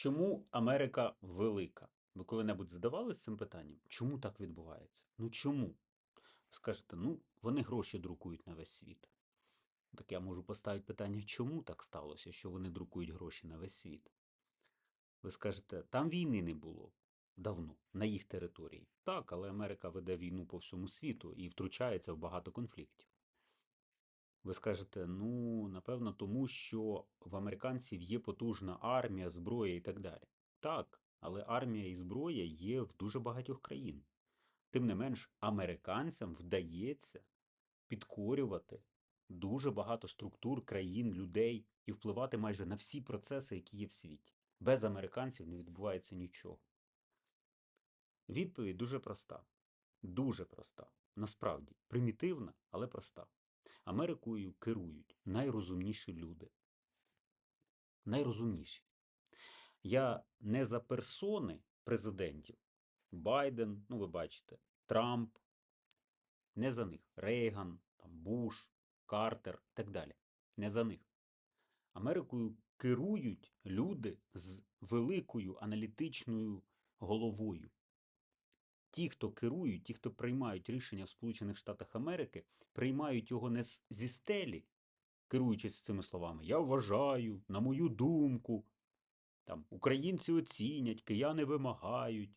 Чому Америка велика? Ви коли-небудь задавалися цим питанням? Чому так відбувається? Ну чому? Скажете, ну, вони гроші друкують на весь світ. Так я можу поставити питання, чому так сталося, що вони друкують гроші на весь світ? Ви скажете, там війни не було давно, на їх території. Так, але Америка веде війну по всьому світу і втручається в багато конфліктів. Ви скажете, ну, напевно, тому що в американців є потужна армія, зброя і так далі. Так, але армія і зброя є в дуже багатьох країн. Тим не менш, американцям вдається підкорювати дуже багато структур, країн, людей і впливати майже на всі процеси, які є в світі. Без американців не відбувається нічого. Відповідь дуже проста. Дуже проста. Насправді, примітивна, але проста. Америкою керують найрозумніші люди. Найрозумніші. Я не за персони президентів. Байден, ну ви бачите, Трамп, не за них. Рейган, там, Буш, Картер і так далі. Не за них. Америкою керують люди з великою аналітичною головою. Ті, хто керують, ті, хто приймають рішення в Сполучених Штатах Америки, приймають його не зі стелі, керуючись цими словами. Я вважаю, на мою думку, там, українці оцінять, кияни вимагають.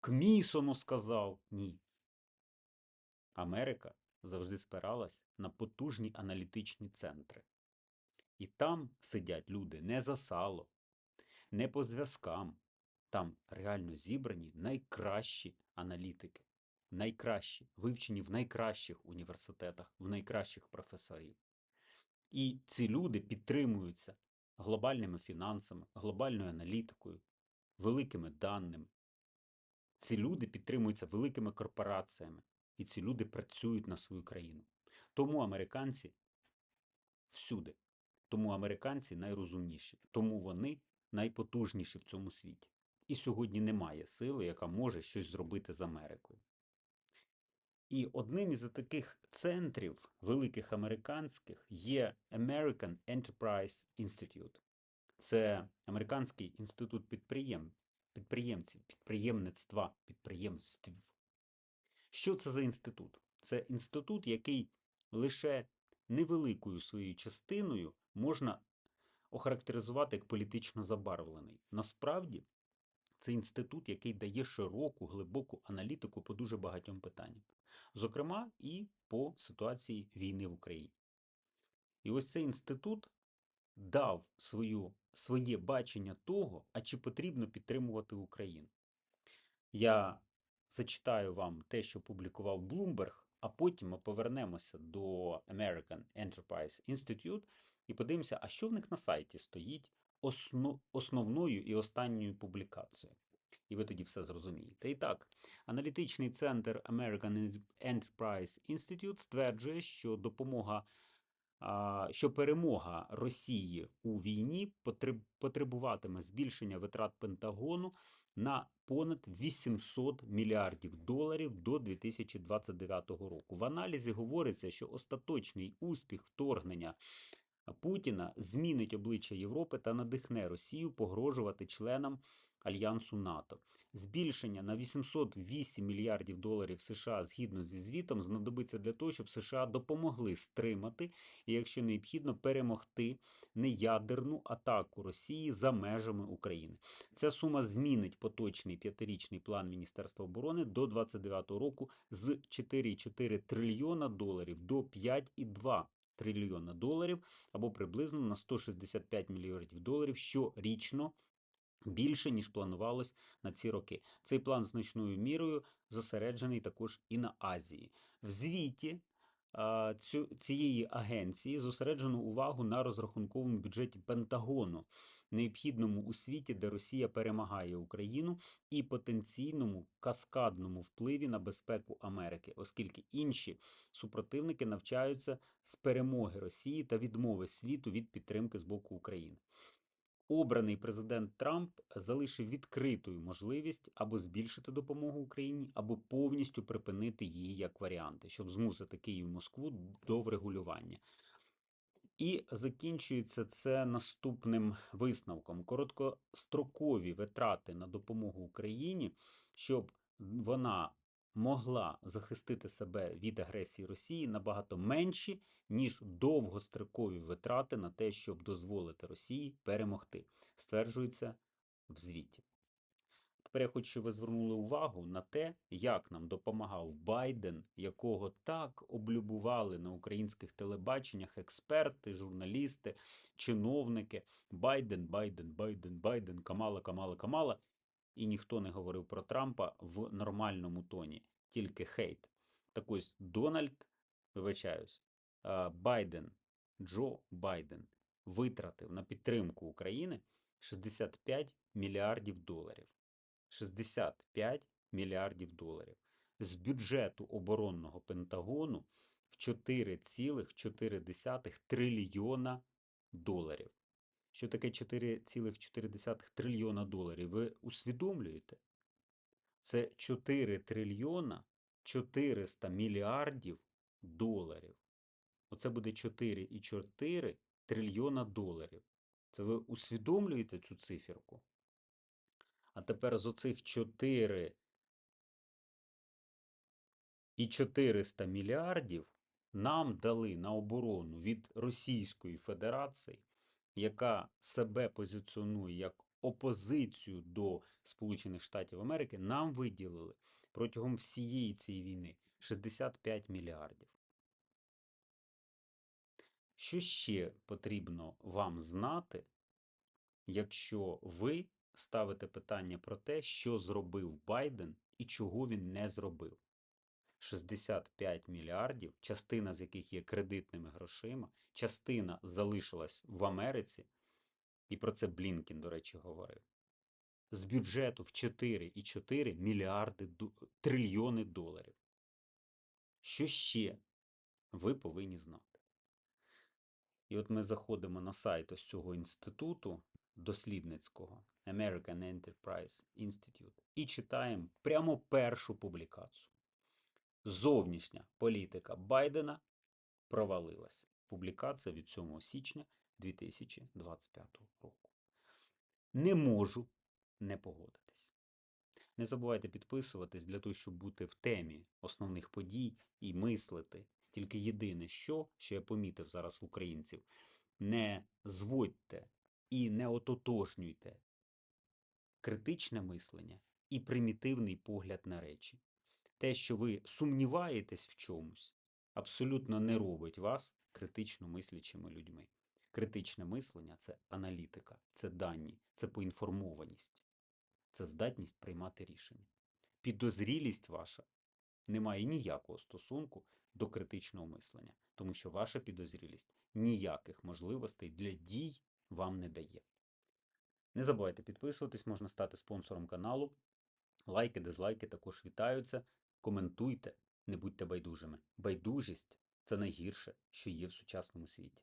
Кмісоно сказав. Ні. Америка завжди спиралась на потужні аналітичні центри. І там сидять люди не за сало, не по зв'язкам. Там реально зібрані найкращі аналітики, найкращі, вивчені в найкращих університетах, в найкращих професорів. І ці люди підтримуються глобальними фінансами, глобальною аналітикою, великими даними. Ці люди підтримуються великими корпораціями, і ці люди працюють на свою країну. Тому американці всюди. Тому американці найрозумніші, тому вони найпотужніші в цьому світі. І сьогодні немає сили, яка може щось зробити з Америкою. І одним із таких центрів великих американських є American Enterprise Institute. Це американський інститут підприєм, підприємців, підприємництва, підприємств. Що це за інститут? Це інститут, який лише невеликою своєю частиною можна охарактеризувати як політично забарвлений. Насправді, це інститут, який дає широку, глибоку аналітику по дуже багатьом питанням, зокрема і по ситуації війни в Україні. І ось цей інститут дав свою, своє бачення того, а чи потрібно підтримувати Україну. Я зачитаю вам те, що публікував Bloomberg, а потім ми повернемося до American Enterprise Institute і подивимося, а що в них на сайті стоїть основною і останньою публікацією. І ви тоді все зрозумієте. І так, аналітичний центр American Enterprise Institute стверджує, що допомога, що перемога Росії у війні потребуватиме збільшення витрат Пентагону на понад 800 мільярдів доларів до 2029 року. В аналізі говориться, що остаточний успіх вторгнення Путіна змінить обличчя Європи та надихне Росію погрожувати членам альянсу НАТО. Збільшення на 808 мільярдів доларів США згідно зі звітом знадобиться для того, щоб США допомогли стримати і, якщо необхідно, перемогти неядерну атаку Росії за межами України. Ця сума змінить поточний п'ятирічний план Міністерства оборони до 2029 року з 4,4 трильйона доларів до 5,2 трильйона доларів або приблизно на 165 мільярдів доларів щорічно більше, ніж планувалось на ці роки. Цей план значною мірою зосереджений також і на Азії. В звіті цієї агенції зосереджено увагу на розрахунковому бюджеті Пентагону, необхідному у світі, де Росія перемагає Україну, і потенційному каскадному впливі на безпеку Америки, оскільки інші супротивники навчаються з перемоги Росії та відмови світу від підтримки з боку України. Обраний президент Трамп залишив відкритою можливість або збільшити допомогу Україні, або повністю припинити її як варіанти, щоб змусити Київ і Москву до врегулювання. І закінчується це наступним висновком: короткострокові витрати на допомогу Україні, щоб вона могла захистити себе від агресії Росії набагато менші, ніж довгострокові витрати на те, щоб дозволити Росії перемогти, стверджується в звіті. Тепер я хочу, щоб ви звернули увагу на те, як нам допомагав Байден, якого так облюбували на українських телебаченнях експерти, журналісти, чиновники. Байден, Байден, Байден, Байден, Камала, Камала, Камала. І ніхто не говорив про Трампа в нормальному тоні, тільки хейт. Так ось Дональд, вибачаюсь, Байден, Джо Байден витратив на підтримку України 65 мільярдів доларів. 65 мільярдів доларів. З бюджету оборонного Пентагону в 4,4 трильйона доларів. Що таке 4,4 трильйона доларів? Ви усвідомлюєте? Це 4 трильйона 400 мільярдів доларів. Оце буде 4,4 трильйона доларів. Це ви усвідомлюєте цю циферку? А тепер з оцих 4 і 400 мільярдів нам дали на оборону від Російської Федерації, яка себе позиціонує як опозицію до Сполучених Штатів Америки, нам виділили протягом всієї цієї війни 65 мільярдів. Що ще потрібно вам знати, якщо ви ставите питання про те, що зробив Байден і чого він не зробив? 65 мільярдів, частина з яких є кредитними грошима, частина залишилась в Америці, і про це Блінкін, до речі, говорив. З бюджету в 4,4 мільярди трильйони доларів. Що ще ви повинні знати? І от ми заходимо на сайт ось цього інституту дослідницького American Enterprise Institute і читаємо прямо першу публікацію. Зовнішня політика Байдена провалилась. Публікація від 7 січня 2025 року. Не можу не погодитись. Не забувайте підписуватись для того, щоб бути в темі основних подій і мислити. Тільки єдине, що, що я помітив зараз в українців, не зводьте і не ототожнюйте критичне мислення і примітивний погляд на речі. Те, що ви сумніваєтесь в чомусь, абсолютно не робить вас критично мислячими людьми. Критичне мислення це аналітика, це дані, це поінформованість, це здатність приймати рішення. Підозрілість ваша не має ніякого стосунку до критичного мислення, тому що ваша підозрілість ніяких можливостей для дій вам не дає. Не забувайте підписуватись, можна стати спонсором каналу. Лайки, дизлайки також вітаються. Коментуйте, не будьте байдужими. Байдужість це найгірше, що є в сучасному світі.